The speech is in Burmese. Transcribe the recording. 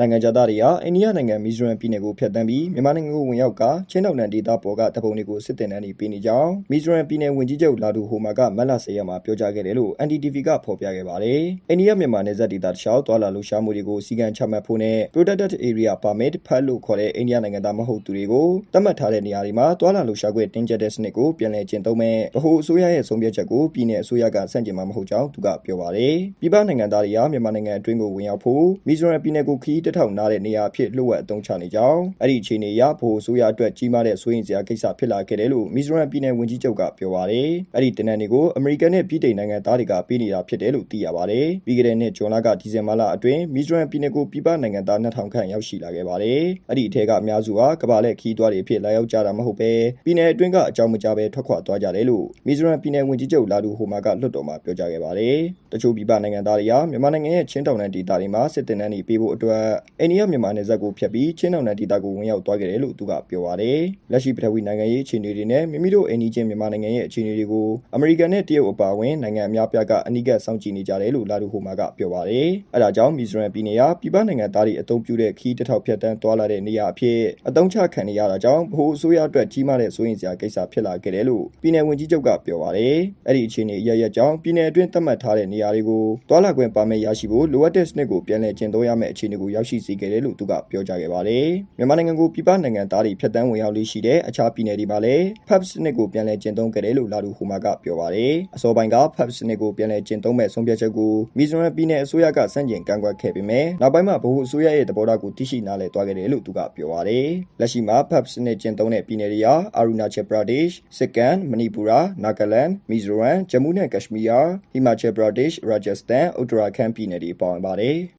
နိုင်ငံခြားသားတွေဟာအိန္ဒိယနိုင်ငံမီဇိုရမ်ပြည်နယ်ကိုဖျက်ဆီးပြီးမြန်မာနိုင်ငံကိုဝင်ရောက်ကချင်းတောင်တန်းဒေသပေါ်ကတပုံတွေကိုစစ်တင်တန်းတွေပေးနေကြောင်းမီဇိုရမ်ပြည်နယ်ဝန်ကြီးချုပ်လာဒူဟိုမာကမတ်လ10ရက်မှာပြောကြားခဲ့တယ်လို့ NDTV ကဖော်ပြခဲ့ပါတယ်။အိန္ဒိယမြန်မာနယ်စပ်ဒေသတစ်လျှောက်သွာလာလှုပ်ရှားမှုတွေကိုစီကံချမှတ်ဖို့နဲ့ Protected Area Permit ဖတ်လို့ခေါ်တဲ့အိန္ဒိယနိုင်ငံသားမဟုတ်သူတွေကိုသတ်မှတ်ထားတဲ့နေရာတွေမှာသွာလာလှုပ်ရှားခွင့်တင်းကျပ်တဲ့စနစ်ကိုပြန်လည်ကျင့်သုံးမဲ့ဗဟိုအစိုးရရဲ့ဆုံးဖြတ်ချက်ကိုပြည်내အစိုးရကဆန့်ကျင်မှာမဟုတ်ကြောင်းသူကပြောပါတယ်။ပြည်ပနိုင်ငံသားတွေဟာမြန်မာနိုင်ငံအတွင်းကိုဝင်ရောက်ဖို့မီဇိုရမ်ပြည်နယ်ကိုခီးတထောက်နားတဲ့နေရာအဖြစ်လှုပ်ဝက်အသုံးချနေကြောင်းအဲ့ဒီအခြေအနေအရဗဟိုအစိုးရအတွက်ကြီးမားတဲ့စိုးရိမ်စရာကိစ္စဖြစ်လာခဲ့တယ်လို့မီဇိုရမ်ပြည်နယ်ဝန်ကြီးချုပ်ကပြောပါတယ်။အဲ့ဒီတင်နန်းတွေကိုအမေရိကန်နဲ့ပြည်ထိုင်နိုင်ငံသားတွေကပေးနေတာဖြစ်တယ်လို့သိရပါတယ်။ပြီးခဲ့တဲ့နှစ်ဇွန်လကဒီဇင်ဘာလအတွင်းမီဇိုရမ်ပြည်နယ်ကိုပြည်ပနိုင်ငံသား2000ခန့်ရောက်ရှိလာခဲ့ပါတယ်။အဲ့ဒီအထက်ကအများစုဟာကမ္ဘာလက်ခီးသွားတွေအဖြစ်လာရောက်ကြတာမဟုတ်ပဲပြည်နယ်အတွင်းကအကြောင်းမကြားပဲထွက်ခွာသွားကြတယ်လို့မီဇိုရမ်ပြည်နယ်ဝန်ကြီးချုပ်လာဒူဟိုမာကလွှတ်တော်မှာပြောကြားခဲ့ပါတယ်။တချို့ပြည်ပနိုင်ငံသားတွေဟာမြန်မာနိုင်ငံရဲ့ချင်းတောင်တန်းဒေသတွေမှာစစ်တင်တန်းတွေပေးဖို့အတွက်အိန္ဒိယမြန်မာနယ်စပ်ကိုဖျက်ပြီးချင်းတောင်တန်းဒေသကိုဝင်ရောက်သွားခဲ့တယ်လို့သူကပြောပါတယ်။လက်ရှိပထဝီနိုင်ငံရေးအခြေအနေတွေနဲ့မိမိတို့အိန္ဒိချင်းမြန်မာနိုင်ငံရဲ့အခြေအနေတွေကိုအမေရိကန်နဲ့တရုတ်အပါအဝင်နိုင်ငံအများပြားကအနိကစောင့်ကြည့်နေကြတယ်လို့လာဒူဟိုမာကပြောပါတယ်။အဲဒါကြောင့်မီဇိုရမ်ပြည်နယ်ဟာပြည်ပနိုင်ငံသားတွေအသုံးပြုတဲ့ခီးတစ်ထောက်ဖြတ်တန်းသွားလာတဲ့နေရာအဖြစ်အသုံးချခံနေရတာကြောင့်ဗဟိုအစိုးရအတွက်ကြီးမားတဲ့စိုးရိမ်စရာကိစ္စဖြစ်လာခဲ့တယ်လို့ပြည်နယ်ဝန်ကြီးချုပ်ကပြောပါတယ်။အဲ့ဒီအခြေအနေအရရက်ကြောင့်ပြည်နယ်အတွင်းသတ်မှတ်ထားတဲ့နေရာတွေကိုတွာလာခွင့်ပါမယ်ရရှိဖို့လိုအပ်တဲ့စနစ်ကိုပြန်လည်ကျင့်သုံးရမယ့်အခြေအနေကိုရောက်ရှိစေခဲ့တယ်လို့သူကပြောကြားခဲ့ပါတယ်။မြန်မာနိုင်ငံကိုပြည်ပနိုင်ငံသားတွေဖျက်တမ်းဝင်ရောက်လေးရှိတဲ့အခြားပြည်နယ်တွေမှာလည်း PAP စနစ်ကိုပြန်လည်ကျင့်သုံးခဲ့တယ်လို့လာဒူဟိုမာကပြောပါတယ်။အစောပိုင်းက PAP စနစ်ကိုပြန်လည်ကျင့်သုံးမဲ့ဆုံးဖြတ်ချက်ကိုမီဇိုရမ်ပြည်နယ်အစိုးရကစန့်ကျင်ကန့်ကွက်ခဲ့ပေမဲ့နောက်ပိုင်းမှာဗဟိုအစိုးရရဲ့သဘောထားကိုသိရှိနားလည်သွားခဲ့တယ်လို့သူကပြောပါတယ်။လက်ရှိမှာ PAP စနစ်ကျင့်သုံးတဲ့ပြည်နယ်တွေဟာ Arunachal Pradesh, Sikkim, Manipura, Nagaland, Mizoram, Jammu နဲ့ Kashmir, Himachal Pradesh, Rajasthan, Uttarakhand ပြည်နယ်တွေပါဝင်ပါတယ်။